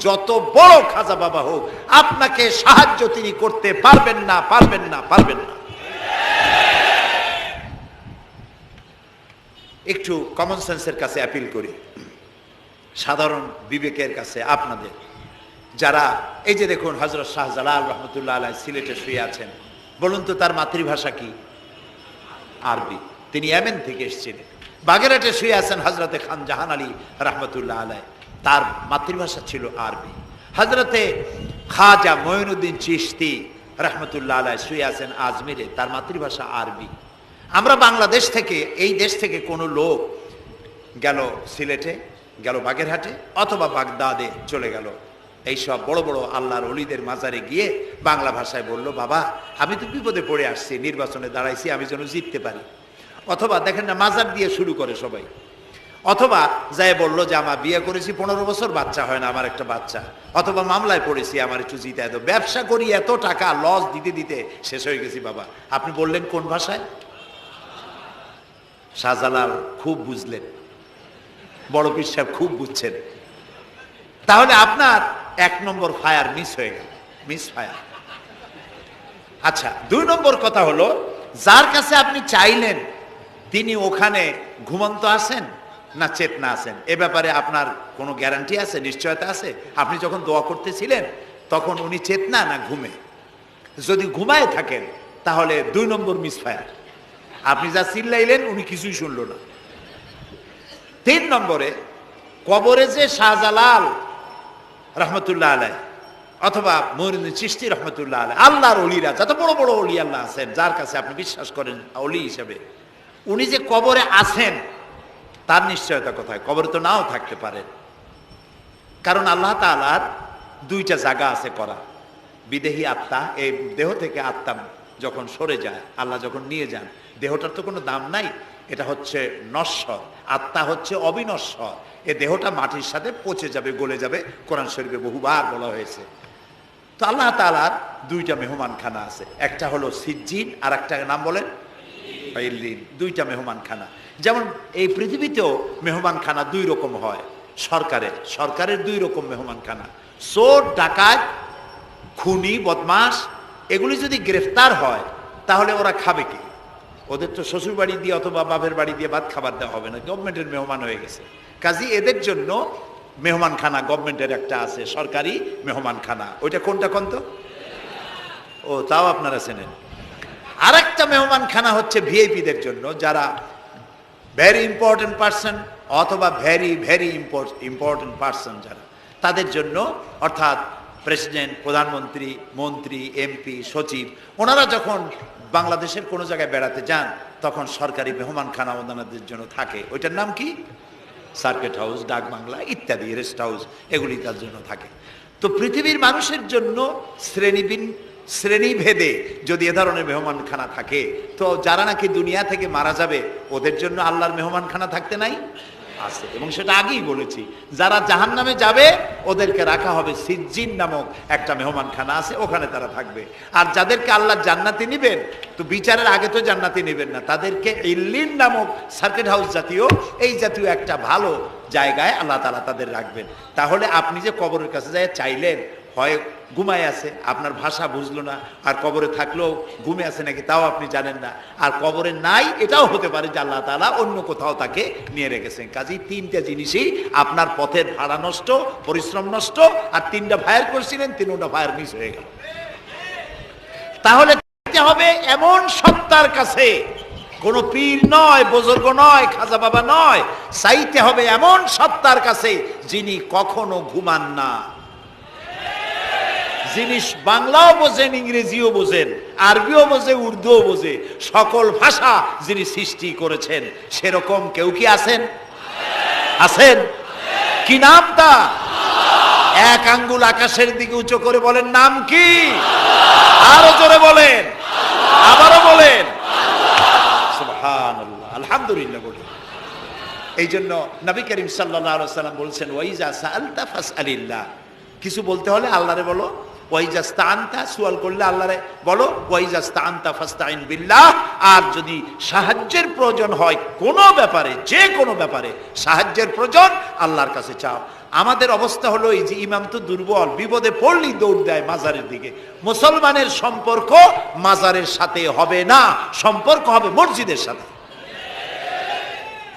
যত বড় খাজা বাবা হোক, আপনাকে সাহায্য তিনি করতে পারবেন না পারবেন না পারবেন না। একটু কমন সেন্সের কাছে অ্যাপিল করি। সাধারণ বিবেকের কাছে আপনাদের। যারা, এই যে দেখুন হজরত শাহজালাল রহমতুল্লাহ আলাই সিলেটে শুয়ে আছেন, বলুন তো তার মাতৃভাষা কি? আরবি। তিনি এমেন থেকে এসেছিলেন। বাগেরহাটে শুয়ে আছেন হজরতে খান জাহান আলী রহমতুল্লাহ আলাই তার মাতৃভাষা ছিল আরবি। হজরতে খাজা মঈনুদ্দিন চিশতি রহমতুল্লাহ আলাই শুয়ে আছেন আজমিরে, তার মাতৃভাষা আরবি। আমরা বাংলাদেশ থেকে, এই দেশ থেকে কোনো লোক গেল সিলেটে, গেল বাগেরহাটে অথবা বাগদাদে চলে গেল। এইসব বড় বড় আল্লাহর অলিদের মাজারে গিয়ে বাংলা ভাষায় বলল, বাবা, আমি তো বিপদে পড়ে আসছি, নির্বাচনে দাঁড়াইছি, আমি যেন জিততে পারি। অথবা দেখেন না, মাজার দিয়ে শুরু করে সবাই। অথবা যাই বলল যে, আমার বিয়ে করেছি পনেরো বছর, বাচ্চা হয় না, আমার একটা বাচ্চা। অথবা মামলায় পড়েছি, আমার একটু জিতে এত। ব্যবসা করি এত টাকা লস দিতে দিতে শেষ হয়ে গেছি, বাবা। আপনি বললেন কোন ভাষায়? শাহজালাল খুব বুঝলেন। বড় পীর সাহেব খুব বুঝছেন। তাহলে আপনার এক নম্বর ফায়ার মিস হয়ে গেল। Miss fire. আচ্ছা দুই নম্বর কথা হলো, যার কাছে আপনি চাইলেন, তিনি ওখানে ঘুমন্ত আছেন? না চেতনা আছেন? এ ব্যাপারে আপনার কোনো গ্যারান্টি আছে? নিশ্চয়তা আছে? আপনি যখন দোয়া করতেছিলেন, তখন উনি চেতনা না ঘুমে? যদি ঘুমায় থাকেন, তাহলে দুই নম্বর মিস ফায়ার আপনি যা চিল্লাইলেন, উনি কিছুই শুনল না। তিন নম্বরে, কবরে যে শাহজালাল রহমতুল্লাহ আলাই অথবা মরিন চিস্তি রহমতুল্লাহ আলাই আল্লাহর অলিরা, যত বড় বড় অলি আল্লাহ আছেন, যার কাছে আপনি বিশ্বাস করেন, অলি হিসেবে, উনি যে কবরে আছেন তার নিশ্চয়তা কোথায়? কবরে তো নাও থাকতে পারে। কারণ আল্লাহ তালার দুইটা জায়গা আছে করা। বিদেহী আত্মা, এই দেহ থেকে আত্মা যখন সরে যায়, আল্লাহ যখন নিয়ে যান, দেহটার তো কোনো দাম নাই। এটা হচ্ছে নশ্বর। আত্মা হচ্ছে অবিনশ্বর। এ দেহটা মাটির সাথে পচে যাবে, গলে যাবে। কোরআন শরীফে বহুবার বলা হয়েছে। তো আল্লাহ তালার দুইটা মেহমানখানা আছে। একটা হলো সিজ্জিন আর একটা নাম বলেন? দুইটা মেহমানখানা। যেমন এই পৃথিবীতেও মেহমানখানা দুই রকম হয় সরকারের সরকারের দুই রকম মেহমানখানা। চোর, ডাকাত, খুনি বদমাস এগুলি যদি গ্রেফতার হয়, তাহলে ওরা খাবে কি? ওদের তো শ্বশুর বাড়ি দিয়ে অথবা বাপের বাড়ি দিয়ে ভাত খাবার দেওয়া হবে না, গভর্নমেন্টের মেহমান হয়ে গেছে। কাজী এদের জন্য মেহমানখানা গভর্নমেন্টের একটা আছে, সরকারি মেহমানখানা। ওইটা কোনটা কোন তো? ও, তাও আপনারা চেনেন। আরেকটা মেহমানখানা হচ্ছে ভিআইপিদের জন্য, যারা ভেরি ইম্পর্টেন্ট পার্সন অথবা ভেরি ভেরি ইম্পর্টেন্ট পার্সন যারা। তাদের জন্য অর্থাৎ প্রেসিডেন্ট প্রধানমন্ত্রী, মন্ত্রী এমপি সচিব, ওনারা যখন বাংলাদেশের কোনো জায়গায় বেড়াতে যান, তখন সরকারি মেহমানখানা ওনাদের জন্য থাকে। ওইটার নাম কি? সার্কেট হাউস ডাক বাংলা ইত্যাদি রেস্ট হাউস এগুলি তার জন্য থাকে। তো পৃথিবীর মানুষের জন্য শ্রেণীবিন শ্রেণীভেদে যদি এ ধরনের মেহমানখানা থাকে, তো যারা নাকি দুনিয়া থেকে মারা যাবে, ওদের জন্য আল্লাহর মেহমানখানা থাকতে নাই? আছে। এবং সেটা আগেই বলেছি, যারা জাহান নামে যাবে, ওদেরকে রাখা হবে সিজ্জিন নামক একটা মেহমানখানা আছে, ওখানে তারা থাকবে। আর যাদেরকে আল্লাহ জান্নাতি নিবেন, তো বিচারের আগে তো জান্নাতি নেবেন না, তাদেরকে ইল্লিন নামক সার্কিট হাউস জাতীয়, এই জাতীয় একটা ভালো জায়গায় আল্লাহ তালা তাদের রাখবেন। তাহলে আপনি যে কবরের কাছে যায় চাইলেন হয় ঘুমায় আছে, আপনার ভাষা বুঝলো না, আর কবরে থাকলেও ঘুমে আছে নাকি তাও আপনি জানেন না। আর কবরে নাই, এটাও হতে পারে যে আল্লাহ তালা অন্য কোথাও তাকে নিয়ে রেখেছেন। কাজেই তিনটা জিনিসই আপনার পথের ভাড়া নষ্ট, পরিশ্রম নষ্ট, আর তিনটা ফায়ার করছিলেন, তিনটা ফায়ার মিস হয়ে গেল। তাহলে হবে, এমন সত্তার কাছে কোন পীর নয়, বুজুর্গ নয়, খাজা বাবা নয়, চাইতে হবে এমন সত্তার কাছে যিনি কখনো ঘুমান না। জিনিস বাংলাও বোঝেন, ইংরেজিও বোঝেন, আরবিও বোঝে, উর্দুও বোঝে, সকল ভাষা যিনি সৃষ্টি করেছেন, সেরকম কেউ কি আছেন? আছেন? কি নাম তা? এক আঙ্গুল আকাশের দিকে উঁচু করে বলেন, নাম কি? আরও জোরে বলেন, আবারও বলেন। আলহামদুলিল্লাহ বলি। এই জন্য নবী করিম সাল্লাহ সাল্লাম বলছেন, ওয়াইজা সাআলতা ফাসআলিল্লাহ। কিছু বলতে হলে আল্লাহরে বলো। ওয়াইজা স্তানতা সুয়াল করলে আল্লাহরে বলো ওয়াইজা স্তানতা ফাস্তাইন বিল্লাহ। আর যদি সাহায্যের প্রয়োজন হয় কোনো ব্যাপারে, যে কোনো ব্যাপারে সাহায্যের প্রয়োজন, আল্লাহর কাছে চাও। আমাদের অবস্থা হলো এই যে ইমাম তো দুর্বল, বিপদে পড়লেই দৌড় দেয় মাজারের দিকে। মুসলমানের সম্পর্ক মাজারের সাথে হবে না, সম্পর্ক হবে মসজিদের সাথে।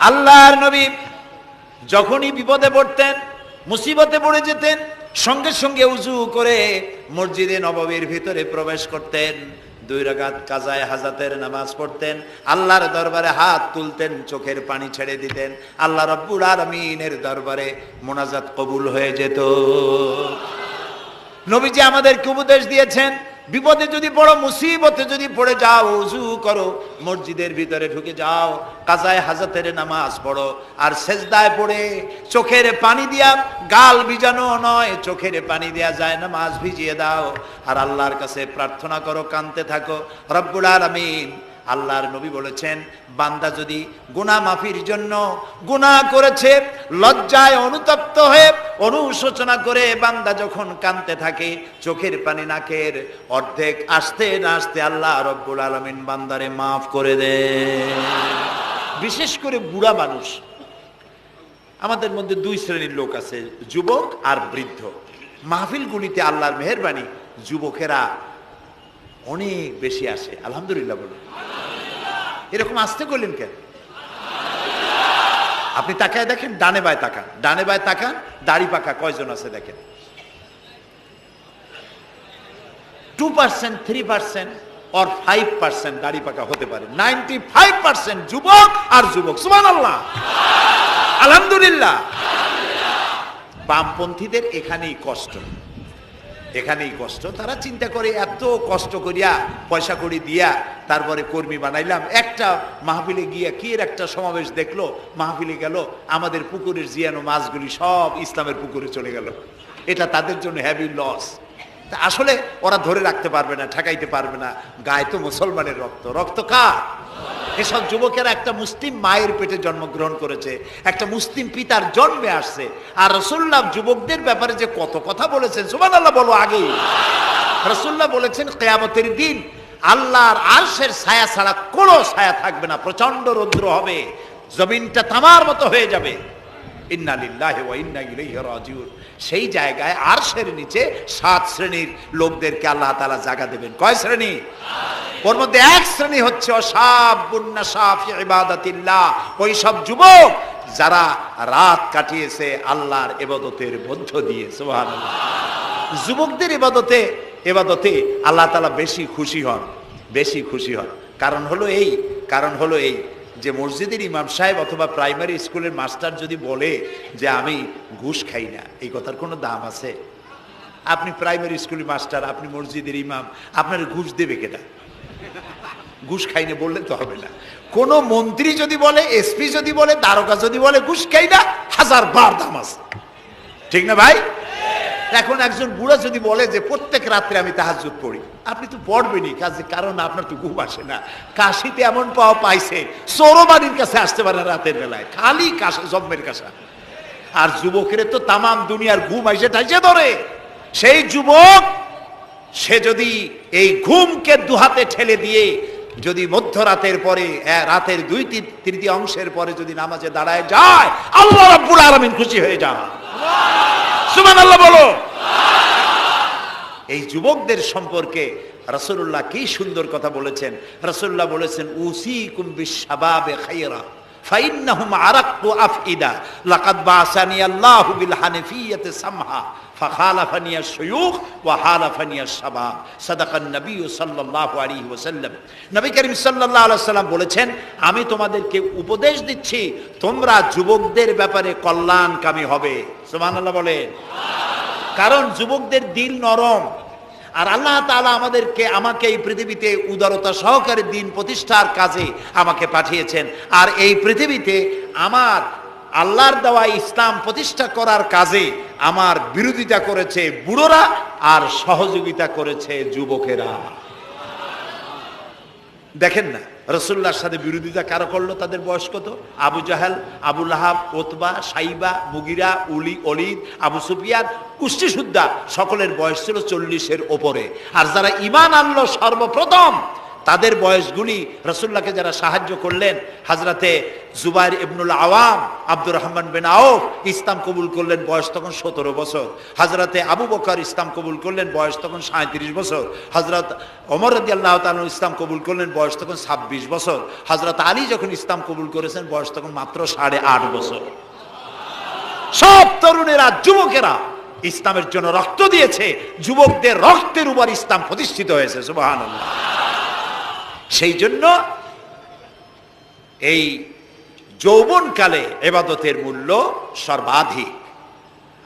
আল্লাহর নবী যখনই বিপদে পড়তেন, মুসিবতে পড়ে যেতেন সঙ্গে সঙ্গে উজু করে মসজিদে নববীর ভিতরে প্রবেশ করতেন। দুই রাকাত কাজায় হাজাতের নামাজ পড়তেন। আল্লাহর দরবারে হাত তুলতেন, চোখের পানি ছেড়ে দিতেন। আল্লাহ রব্বুল আলমিনের দরবারে মোনাজাত কবুল হয়ে যেত। নবীজি আমাদেরকে উপদেশ দিয়েছেন বিপদে যদি পড়ো, মুসিবতে যদি পড়ে যাও, উজু করো, মসজিদের ভিতরে ঢুকে যাও, কাজায় হাজাতের নামাজ পড়ো, আর সেজদায় পড়ে চোখের পানি দিয়া গাল ভিজানো নয়, চোখের পানি দেয়া যায় নামাজ ভিজিয়ে দাও, আর আল্লাহর কাছে প্রার্থনা করো কানতে থাকো, রব্বুল আলামিন আল্লাহর নবী বলেছেন, বান্দা যদি গুনাহ মাফির জন্য গুনাহ করেছে, লজ্জায় অনুতপ্ত হয়ে অনুশোচনা করে বান্দা যখন কানতে থাকে, চোখের পানি নাকের অর্ধেক আসতে না আসতে আল্লাহ রব্বুল আলমিন বান্দারে মাফ করে দে বিশেষ করে বুড়া মানুষ। আমাদের মধ্যে দুই শ্রেণির লোক আছে, যুবক আর বৃদ্ধ। মাহফিলগুলিতে আল্লাহর মেহরবানি যুবকেরা অনেক বেশি আসে। আলহামদুলিল্লাহ বলুন। এরকম আসতে করলেন কেন? আপনি তাকায় দেখেন, ডানে বায় তাকান। ডানে বায় তাকান, দাড়ি পাকা, কয়জন আছে দেখেন? Two percent three percent or five percent দাড়ি পাকা হতে পারে। নাইনটি ফাইভ পার্সেন্ট যুবক আর যুবক সুমান আল্লাহ আলহামদুলিল্লাহ। বামপন্থীদের এখানেই কষ্ট। এখানেই কষ্ট। তারা চিন্তা করে, এত কষ্ট করিয়া পয়সা করি দিয়া তারপরে কর্মী বানাইলাম। একটা মাহফিলে গিয়া কি এর একটা সমাবেশ দেখল? মাহফিলে গেল, আমাদের পুকুরের জিয়ানো মাছগুলি সব ইসলামের পুকুরে চলে গেল। এটা তাদের জন্য হ্যাভি লস তা আসলে ওরা ধরে রাখতে পারবে না, ঠেকাইতে পারবে না। গায়ে তো মুসলমানের রক্ত। রক্ত কার? এসব যুবকেরা একটা মুসলিম মায়ের পেটে জন্মগ্রহণ করেছে, একটা মুসলিম পিতার জন্মে আসছে। আর রসুল্লাহ যুবকদের ব্যাপারে যে কত কথা বলেছেন সুমান আল্লাহ বলো আগে। রসুল্লাহ বলেছেন, কেয়ামতের দিন আল্লাহর আরশের ছায়া ছাড়া কোনো ছায়া থাকবে না প্রচণ্ড রৌদ্র হবে, জমিনটা তামার মতো হয়ে যাবে। ইন্না লিল্লাহি ওয়া ইন্না ইলাইহি রাজিউন। সেই জায়গায় আর আরশের নিচে সাত শ্রেণির লোকদেরকে আল্লাহ তাআলা জায়গা দেবেন। কয় শ্রেণি? ওর মধ্যে এক শ্রেণি হচ্ছে অসাবুন্না ওই সব যুবক যারা রাত কাটিয়েছে আল্লাহর এবাদতের মধ্য দিয়ে, সুবহানাল্লাহ। যুবকদের এবাদতে এবাদতে আল্লাহ তাআলা বেশি খুশি হন, বেশি খুশি হন। কারণ হলো এই, কারণ হলো এই যে মসজিদের ইমাম সাহেব অথবা প্রাইমারি স্কুলের মাস্টার যদি বলে যে আমি ঘুষ খাই না, এই কথার কোনো দাম আছে? আপনি প্রাইমারি স্কুলের মাস্টার, আপনি মসজিদের ইমাম, আপনার ঘুষ দেবে কেটা ঘুষ খাই না বললে তো হবে না। কোন মন্ত্রী যদি বলে, এসপি যদি বলে দ্বারকা যদি বলে, ঘুষ খাই না, হাজার বার দাম আছে। ঠিক না ভাই? এখন একজন বুড়া যদি বলে যে প্রত্যেক রাত্রে আমি তাহাজুদ পড়ি, আপনি তো পড়বেনই, কাজে কারণ আপনার তো ঘুম আসে না। কাশিতে এমন পাওয়া পাইছে সৌরবাড়ির কাছে আসতে পারে না রাতের বেলায়, খালি কাশা, জন্মের কাশা। আর যুবকের তো তামাম দুনিয়ার ঘুম আইসে টাইসে ধরে। সেই যুবক, সে যদি এই ঘুমকে দুহাতে ঠেলে দিয়ে যদি মধ্যরাতের পরে রাতের দুই তৃতীয় অংশের পরে যদি নামাজে দাঁড়ায় যায়, আল্লাহ রাব্বুল আলামিন খুশি হয়ে যায় সুমান আল্লাহ বলো। এই যুবকদের সম্পর্কে রাসূলুল্লাহ কি সুন্দর কথা বলেছেন। রাসূলুল্লাহ বলেছেন উসি খায়রা ফাইন্নাহুম আরাক্কু আফইদা লাকাদ বাসানি আল্লাহু বিল হানিফিয়াতি সামহা فخالفني الشيوخ وحالفني الشباب صدق النبي صلى الله عليه وسلم নবী করিম সাল্লাল্লাহু আলাইহি সাল্লাম বলেছেন আমি তোমাদেরকে উপদেশ দিচ্ছি তোমরা যুবকদের ব্যাপারে কল্যাণকামী হবে সুবহানাল্লাহ বলেন কারণ যুবকদের দিল নরম আর আল্লাহ তালা আমাদেরকে, আমাকে এই পৃথিবীতে উদারতা সহকারে দিন প্রতিষ্ঠার কাজে আমাকে পাঠিয়েছেন। আর এই পৃথিবীতে আমার আল্লাহর দেওয়া ইসলাম প্রতিষ্ঠা করার কাজে আমার বিরোধিতা করেছে বুড়োরা আর সহযোগিতা করেছে যুবকেরা। দেখেন না রসুল্লাহর সাথে বিরোধিতা কারও করল? তাদের বয়স কত? আবু জাহাল, আবু লাহাব, ওতবা, সাইবা, মুগিরা, উলি, অলিদ, আবু সুফিয়ান, কুষ্টি সুদ্দা সকলের বয়স ছিল চল্লিশের ওপরে। আর যারা ইমান আনলো সর্বপ্রথম তাদের বয়সগুলি রসুল্লাহকে যারা সাহায্য করলেন, হাজরাতে জুবাইর ইবনুল আওয়াম, আব্দুর রহমান বিন আউফ ইসলাম কবুল করলেন বয়স তখন সতেরো বছর। হাজরাতে আবু বকর ইসলাম কবুল করলেন বয়স তখন সাঁত্রিশ বছর। হজরত অমর রদি আল্লাহ তালু ইসলাম কবুল করলেন বয়স তখন ছাব্বিশ বছর। হজরত আলী যখন ইসলাম কবুল করেছেন বয়স তখন মাত্র সাড়ে আট বছর। সব তরুণেরা, যুবকেরা ইসলামের জন্য রক্ত দিয়েছে। যুবকদের রক্তের উপর ইসলাম প্রতিষ্ঠিত হয়েছে সুবাহান সেই জন্য এই যৌবনকালে এবাদতের মূল্য সর্বাধিক।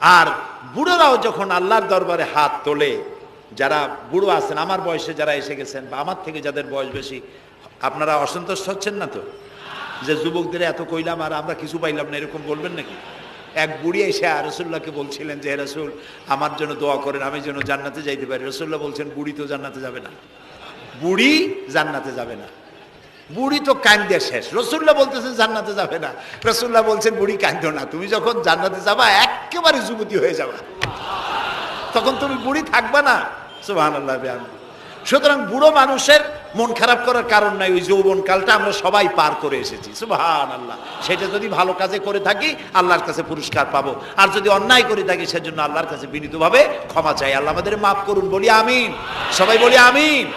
আর বুড়োরাও যখন আল্লাহর দরবারে হাত তোলে, যারা বুড়ো আছেন, আমার বয়সে যারা এসে গেছেন বা আমার থেকে যাদের বয়স বেশি, আপনারা অসন্তুষ্ট হচ্ছেন না তো? যে যুবকদের এত কইলাম আর আমরা কিছু পাইলাম না, এরকম বলবেন নাকি? এক বুড়ি এসে রসুল্লাহকে বলছিলেন যে রসুল, আমার জন্য দোয়া করেন, আমি যেন জান্নাতে যাইতে পারি। রসুল্লাহ বলছেন, বুড়ি তো জান্নাতে যাবে না। বুড়ি জান্নাতে যাবে না। বুড়ি তো কান্দে শেষ। রসুল্লাহ বলতেছেন জান্নাতে যাবে না। রসুল্লাহ বলছেন, বুড়ি কান্দ না। তুমি যখন জান্নাতে যাবা, একেবারে যুবতী হয়ে যাবা। তখন তুমি বুড়ি থাকবা না। সুবাহ সুতরাং বুড়ো মানুষের মন খারাপ করার কারণ নাই, ওই যৌবন কালটা আমরা সবাই পার করে এসেছি। সুবাহান আল্লাহ সেটা যদি ভালো কাজে করে থাকি, আল্লাহর কাছে পুরস্কার পাবো। আর যদি অন্যায় করে থাকি, সেজন্য আল্লাহর কাছে বিনীতভাবে ক্ষমা চাই। আল্লাহ আমাদের মাফ করুন, বলি আমিন। সবাই বলি আমিন।